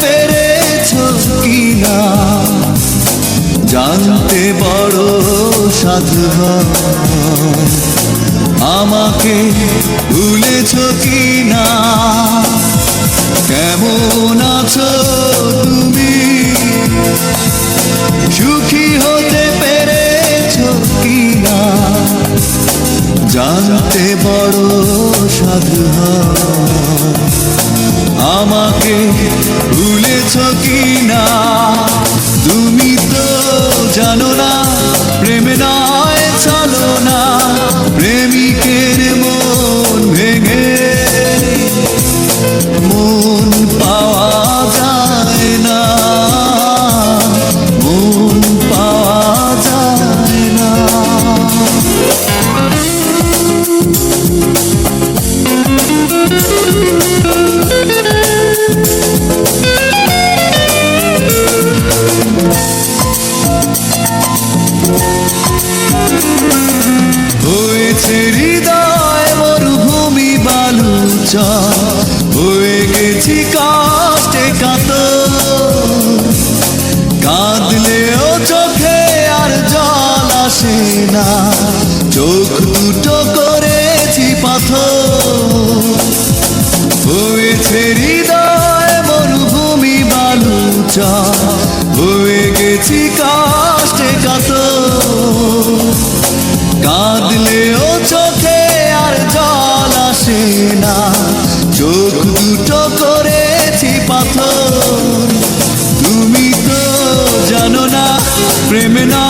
পেরেছ কিনা জানতে বড় সাধু আমাকে ভুলেছ কিনা? কেমন আছো তুমি? সুখী হতে পেরেছ কিনা? জানতে বড় সাধু আমাকে আমাকে ভুলেছ কি হৃদয় মরুভূমি বালুচা হয়ে গেছি কাষ্টে কাত কাঁদলেও চোখে আর জল আসে না, চোখ দুটো করেছি পাথ হয়েছে হৃদয় মরুভূমি বালুচা হয়ে গেছি কাটে কাত চোখ দুটো করেছি পাথর। তুমি তো জানো না প্রেম না